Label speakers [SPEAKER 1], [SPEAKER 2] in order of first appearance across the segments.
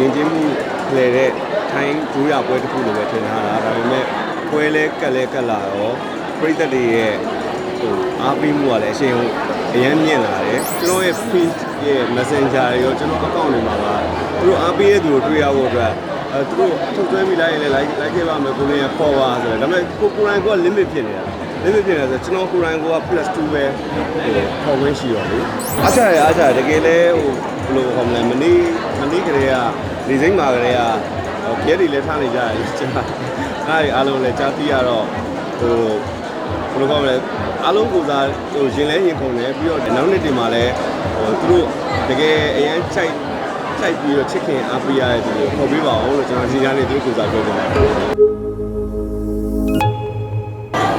[SPEAKER 1] ရင်ကျင်းမှုလဲတဲ့ထိုင်းဂျိုးရပွဲတစ်ခုလိုပဲထင်ထားတာဒါပေမဲ့ပွဲလဲကက်လဲကက်လာတော့ပရိသတ်တွေရဲ့ဟိုအားပေးမှုကလည်းအရှင်အရန်မြင့်လာတယ်ကျွန်တော်ရဲ့ feed ရဲ့ messenger တွေရောကျွန်တော် account တွေမှာပါသူတို့အားပေးရသူတို့တွေ့ရဖို့အတွက်အဲသူတို့ထုတ်သွဲပြီးလိုက်ရင်လည်း like like ခဲ့ပါမယ်ကိုလေးရခေါ်ပါဆိုတော့ဒါပေမဲ့ကိုကိုရိုင်းက limit ဖြစ်နေတာ limit ဖြစ်နေတာဆိုကျွန်တော်ကိုရိုင်းက plus 2ပဲဟိုခေါ်ခွင့်ရှိရောလေအားချရအားချရတကယ်လဲဟိုဘယ်လိုခေါ်မလဲမနေ့မနေ့ကလေးက နေစိမ့်မှာကလေးကဟိုပြဲတွေလည်းထားနေကြတယ်ကျွန်တော်အားအားလုံးလည်းကြားသိရတော့ဟိုဘယ်လိုခေါ်မလဲအားလုံးကိုစားဟိုရင်လဲရင်ခုန်တယ်ပြီးတော့နောက်နေ့ဒီမှာလည်းဟိုသူတို့တကယ်အရန်ချိုက်ချိုက်ပြီးတော့ချစ်ခင်အားပေးရတဲ့သူတွေခေါ်ပေးပါဦးလို့ကျွန်တော်ဒီကြားနေသူတို့ကိုစားပြောကြတယ်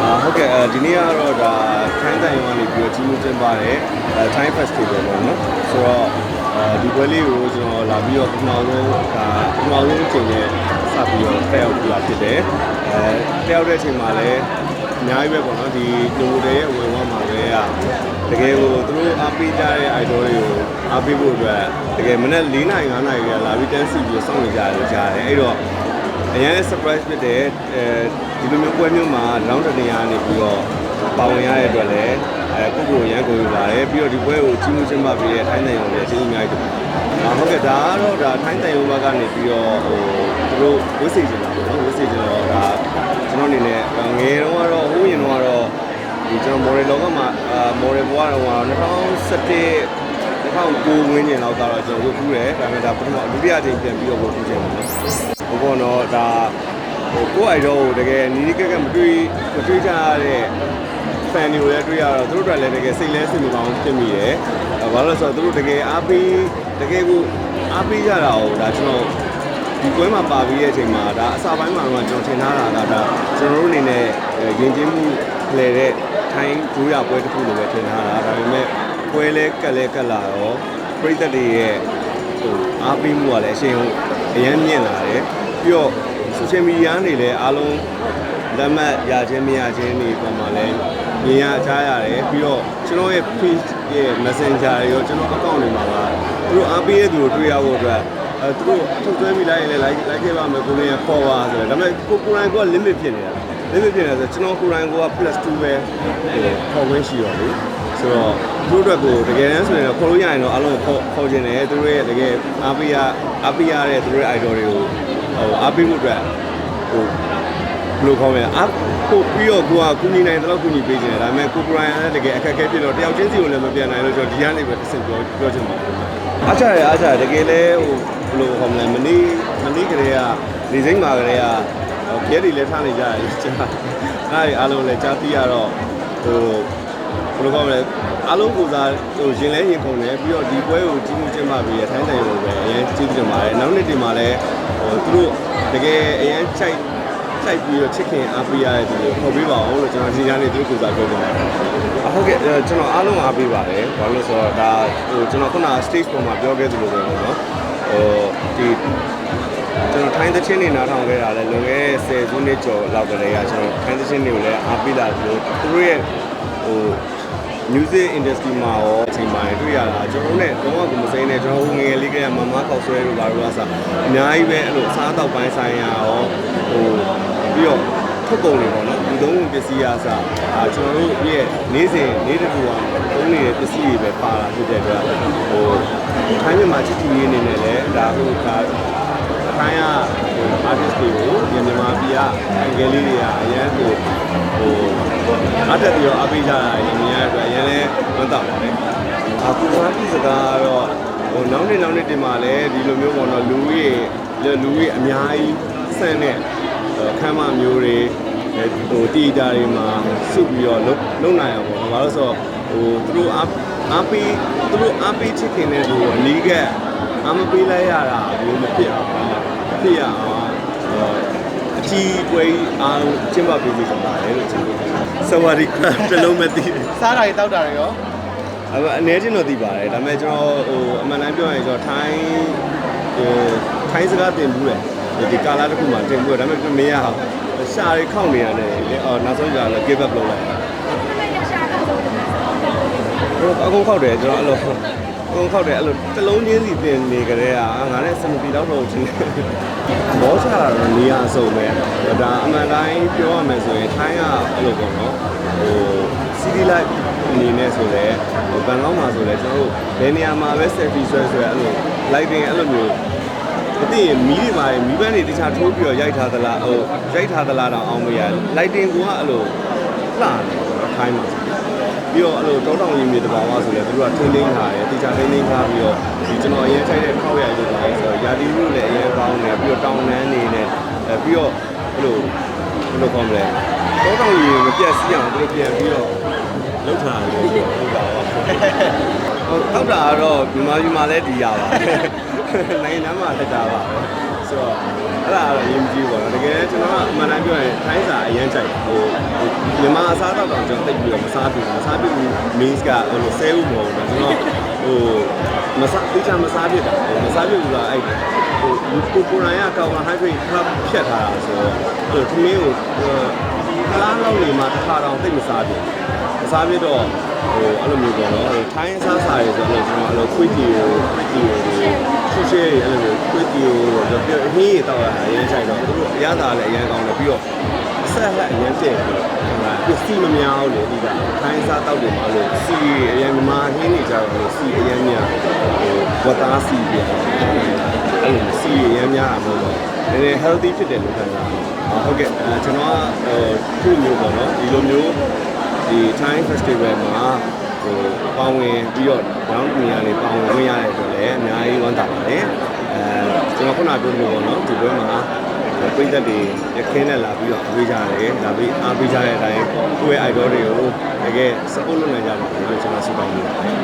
[SPEAKER 1] အာဟုတ်ကဲ့အဲဒီနေ့ကတော့ဒါထိုင်းတိုင်ဝမ်ကနေပြီးတော့ကြီးမှုကျင်းပါတယ်အဲ Thai Festival ပေါ့နော်ဆိုတော့အဲ ဒီပွဲလေးကိုကျွန်တော်လာပြီးတော့ပထမဆုံးဒါပထမဆုံးအချိန်နဲ့စပြီးတော့တက်ရောက်လာဖြစ်တယ်အဲတက်ရောက်တဲ့အချိန်မှာလည်းအများကြီးပဲပေါ့နော်ဒီလူတွေရဲ့ဝင်ဝါမှာပဲကတကယ်ကိုသူတို့အားပေးကြတဲ့ idol တွေကိုအားပေးဖို့အတွက်တကယ်မနေ့၄နာရီ၅နာရီကလာပြီးတန်းစီပြီးစောင့်နေကြတယ်ကြားတယ်အဲ့တော့အရင် surprise ဖြစ်တယ်အဲဒီလိုမျိုးပွဲမျိုးမှာ round တစ်နေရာနေပြီးတော့ ပါဝင်ရတဲ့အတွက်လည်းအဲကိုကိုရန်ကိုယူလာတယ်ပြီးတော့ဒီပွဲကိုကြီးမှုကျင်းပပေးတဲ့ထိုင်းနိုင်ငံကိုလည်းကျေးဇူးအများကြီးတင်ပါတယ်။ဟုတ်ကဲ့ဒါကတော့ဒါထိုင်းနိုင်ငံဘက်ကနေပြီးတော့ဟိုသူတို့ဝစ်စီချင်တာပေါ့နော်ဝစ်စီချင်တော့ဒါကျွန်တော်အနေနဲ့ငယ်တုန်းကတော့ဟိုးရင်တုန်းကတော့ဒီကျွန်တော် model လောကမှာအာ model ဘဝတုန်းကတော့2017 2009ဝန်းကျင်လောက်ကတော့ကျွန်တော်တို့ကူးတယ်ဒါပေမဲ့ဒါပထမဒုတိယအကြိမ်ပြန်ပြီးတော့ကူးချင်တယ်နော်ဟိုပေါ့နော်ဒါဟိုကိုယ့်အိုက်တော့တကယ်နီးနီးကက်ကက်မတွေးမတွေးကြရတဲ့ fan တွေကိုလည်းတွေ့ရတော့သူတို့တို့လည်းတကယ်စိတ်လဲစိတ်မကောင်းဖြစ်မိတယ်အဲဘာလို့လဲဆိုတော့သူတို့တကယ်အားပေးတကယ်ကိုအားပေးကြတာကိုဒါကျွန်တော်ဒီပွဲမှာပါပြီးတဲ့အချိန်မှာဒါအစာပိုင်းမှာတော့ကျွန်တော်ထင်ထားတာကဒါကျွန်တော်တို့အနေနဲ့ရင်ကျင်းမှုလဲတဲ့ထိုင်းဂျိုးရပွဲတစ်ခုလိုပဲထင်ထားတာဒါပေမဲ့ပွဲလဲကက်လဲကက်လာတော့ပရိသတ်တွေရဲ့ဟိုအားပေးမှုကလည်းအရှင်အရန်မြင့်လာတယ်ပြီးတော့ social media နေလည်းအားလုံး လက်မှတ်ရခြင်းမရခြင်းတွေပေါ်မှာလည်းမြင်ရကြားရတယ်ပြီးတော့ကျွန်တော်ရဲ့ page ရဲ့ messenger တွေရောကျွန်တော် account တွေမှာပါသူတို့အားပေးရသူတို့တွေ့ရဖို့အတွက်အဲသူတို့ထုတ်သွဲပြီးလိုက်ရင်လည်း like like ခဲ့ပါမယ်ကိုလေးရခေါ်ပါဆိုတော့ဒါပေမဲ့ကိုကိုရိုင်းက limit ဖြစ်နေတာ limit ဖြစ်နေတာဆိုကျွန်တော်ကိုရိုင်းက plus 2ပဲဟိုခေါ်ခွင့်ရှိရောလေဆိုတော့သူတို့အတွက်ကိုတကယ်တမ်းဆိုရင်တော့ခေါ်လို့ရရင်တော့အားလုံးခေါ်ခေါ်ခြင်းတယ်သူတို့ရဲ့တကယ်အားပေးရအားပေးရတဲ့သူတို့ရဲ့ idol တွေကိုဟိုအားပေးဖို့အတွက်ဟို ဘယ်လိုခေါ်မလဲအကိုပြီးတော့ကိုကကုညီနိုင်တော့ကုညီပေးခြင်းတယ်ဒါပေမဲ့ကိုကိုရိုင်းကလည်းတကယ်အခက်အခဲဖြစ်တော့တယောက်ချင်းစီကိုလည်းမပြန်နိုင်လို့ကျွန်တော်ဒီကနေပဲတစ်ဆင့်ပြောပြောချင်ပါတယ်အားချရအားချရတကယ်လဲဟိုဘယ်လိုခေါ်မလဲမနေ့မနေ့ကလေးကနေစိမ့်မှာကလေးကပြဲတွေလည်းထားနေကြတယ်ကျွန်တော်အားရအားလုံးလည်းကြားသိရတော့ဟိုဘယ်လိုခေါ်မလဲအားလုံးကိုစားဟိုရင်လဲရင်ခုန်တယ်ပြီးတော့ဒီပွဲကိုကြီးမှုကျင်းပပြီးရထိုင်းတိုင်လို့ပဲအရင်ကျေးဇူးတင်ပါတယ်နောက်နေ့ဒီမှာလည်းဟိုသူတို့တကယ်အရင်ချိုက် စိုက်ပြီးတော့ချစ်ခင်အားပေးရတဲ့သူတွေခေါ်ပေးပါအောင်လို့ကျွန်တော်ဒီကြားနေသူတို့ကိုစားပြောကြတယ်။ဟုတ်ကဲ့ကျွန်တော်အားလုံးအားပေးပါတယ်။ဘာလို့လဲဆိုတော့ဒါဟိုကျွန်တော်ခုန stage ပေါ်မှာပြောခဲ့သလိုပဲပေါ့နော်။ဟိုဒီကျွန်တော်ထိုင်းသချင်းတွေနားထောင်ခဲ့တာလည်းလွန်ခဲ့တဲ့10စုနှစ်ကျော်လောက်ကလေးကကျွန်တော်ထိုင်းသချင်းတွေကိုလည်းအားပေးလာသလိုသူတို့ရဲ့ဟို music industry မှာရောအချိန်ပိုင်းတွေ့ရတာကျွန်တော်တို့နဲ့တော့ကမစိမ့်နဲ့ကျွန်တော်တို့ငယ်ငယ်လေးကမမခောက်ဆွဲတို့ဘာလို့လဲဆိုအများကြီးပဲအဲ့လိုအစားအသောက်ပိုင်းဆိုင်ရာရောဟိုပြီးတော့ထုတ်ကုန်တွေပေါ့နော်ဒီသုံးပစ္စည်းအားစားအာကျွန်တော်တို့ရဲ့နေ့စဉ်နေ့တစ်ခုအောင်သုံးနေတဲ့ပစ္စည်းတွေပဲပါလာဖြစ်တဲ့အတွက်ဟိုထိုင်းမြန်မာချစ်တီရေးအနေနဲ့လည်းဒါဟိုဒါထိုင်းကဟို artist တွေကိုမြန်မာပြည်ကအင်္ဂလိပ်တွေကအရန်ဟိုဟို အားတက်ပြီးတော့အားပေးကြတာရင်မြင်ရတဲ့အတွက်အရင်လဲဝမ်းသာပါတယ်။အခုကဒီစကားကတော့ဟိုနောက်နေ့နောက်နေ့တင်မှာလဲဒီလိုမျိုးပေါ့နော်လူကြီးလူကြီးအများကြီးဆန့်တဲ့ခမ်းမမျိုးတွေဟိုတီတာတွေမှာစုပြီးတော့လုံလုံနိုင်အောင်ပေါ့။ဘာလို့ဆိုတော့ဟိုသူတို့အားအားပေးသူတို့အားပေးချစ်ခင်တဲ့သူကိုအနီးကပ်အားမပေးလိုက်ရတာမျိုးမဖြစ်အောင်ဖြစ်ရအောင်အ ကြီးပွဲအားလုံးကျင်းပပေးစီဆောင်ပါတယ်လို့ကျွန်တော်စဝါဒီကတလုံးမသိဘူး
[SPEAKER 2] စားတာတွေတောက်တာတွေရော
[SPEAKER 1] အမအနေချင်းတော့သိပါတယ်ဒါပေမဲ့ကျွန်တော်ဟိုအမှန်တမ်းပြောရင်ကျွန်တော်ထိုင်းဟိုထိုင်းစကားတင်ဘူးလေဒီကာလာတစ်ခုမှတင်ဘူးဒါပေမဲ့မရအောင်ရှာရီခောက်နေရတယ်လေအော်နောက်ဆုံးကြတော့ give up လုပ်လိုက်ဟိုအကုန်ခောက်တယ်ကျွန်တော်အဲ့လို ဟုတ်ဟုတ်တယ်အဲ့လိုတစ်လုံးချင်းစီတင်နေကြတဲ့ကငါနဲ့စမပီတော့တော့ချင်းမောချတာတော့နေရာစုံပဲဒါအမှန်တိုင်းပြောရမယ်ဆိုရင်ထိုင်းကအဲ့လိုပေါ့နော်ဟို city life အနေနဲ့ဆိုလဲဟိုဘန်ကောက်မှာဆိုလဲကျွန်တော်တို့ဘယ်နေရာမှာပဲ selfie ဆွဲဆွဲအဲ့လို lighting အဲ့လိုမျိုးမသိရင်မီးတွေပါရင်မီးပန်းတွေတခြားထိုးပြီးတော့ရိုက်ထားသလားဟိုရိုက်ထားသလားတော့အောင်မရ lighting ကအဲ့လိုလှတယ်ထိုင်းမှာ ပြီးတော့အဲ့လိုတောတောင်ရင်မြေတဘာဝဆိုလဲသူတို့ကထင်းထင်းထားတယ်တခြားထင်းထင်းထားပြီးတော့ဒီကျွန်တော်အရင်ဆိုင်တဲ့ခောက်ရိုက်လို့ပါဆိုတော့ယာတီမှုလည်းအရင်ကောင်းတယ်ပြီးတော့တောင်နန်းနေနဲ့အဲပြီးတော့အဲ့လိုဘယ်လိုခေါ်မလဲတောတောင်ရင်မပြတ်စီးအောင်သူတို့ပြန်ပြီးတော့လောက်ထားတယ်ဟုတ်ပါပါဟုတ်ထောက်တာကတော့ဒီမှာဒီမှာလည်းဒီရပါနိုင်ငံသားမှာတက်တာပါပဲ ဆိုတော့အဲ့ဒါကတော့ရင်းမကြည့်ပါတော့တကယ်ကျွန်တော်ကအမှန်တမ်းပြောရင်ထိုင်းစာအရင်ကြိုက်ဟိုမြန်မာအစားတော့တော့ကျွန်တော်တိတ်ပြီးတော့မစားဘူးမစားဘူး means ကဟိုလိုဆဲဦးမဟုတ်ဘူးကျွန်တော်ဟိုမစားတိကျမစားဖြစ်တာမစားဖြစ်ဘူးလားအဲ့ဟိုကိုကိုရိုင်းကကောင်းလာ hydrate ခပ်ဖြတ်ထားတာဆိုတော့ဟိုသမင်းကိုခလားလောက်နေမှတစ်ခါတော့တိတ်မစားဘူးမစားဖြစ်တော့ဟိုအဲ့လိုမျိုးပေါ့နော်ဟိုထိုင်းအစားအစာတွေဆိုတော့ကျွန်တော်အဲ့လို quick တီကို quick တီကို ရှုရှဲအဲ့လိုမျိုး quick တီကိုတော့ပြဟင်းရတော့အရင်ဆိုင်တော့သူတို့အရသာလည်းအရင်ကောင်းတယ်ပြီးတော့ဆက်လက်အရင်တည့်ပြီးတော့ပစ္စည်းမများဘူးလေဒီကထိုင်းစားတောက်တွေမှာလို့စီအရင်မာဟင်းနေကြတော့စီအရင်များဟိုဝတ်သားစီပြန်အဲ့လိုစီအရင်များတာမဟုတ်တော့နည်းနည်း healthy ဖြစ်တယ်လို့ခံစားဟုတ်ကဲ့အဲကျွန်တော်ကဟိုခုမျိုးပေါ့နော်ဒီလိုမျိုးဒီ Thai Festival မှာဟိုပေါဝင်ပြီးတော့ round နေရာလေးပေါဝင်ဝင်ရတဲ့အတွက်လည်း အများကြီးဝမ်းသာပါတယ်အဲကျွန်တော်ခုနပြောလို့ပေါ့နော်ဒီဘက်မှာပိသက်တွေရခင်းနဲ့လာပြီးတော့အားပေးကြတယ်လာပြီးအားပေးကြတဲ့အတိုင်းကိုယ့်ရဲ့ idol တွေကိုတကယ် support လုပ်နိုင်ကြပါဘူးလို့ကျွန်တော်ဆုတောင်းပါတယ်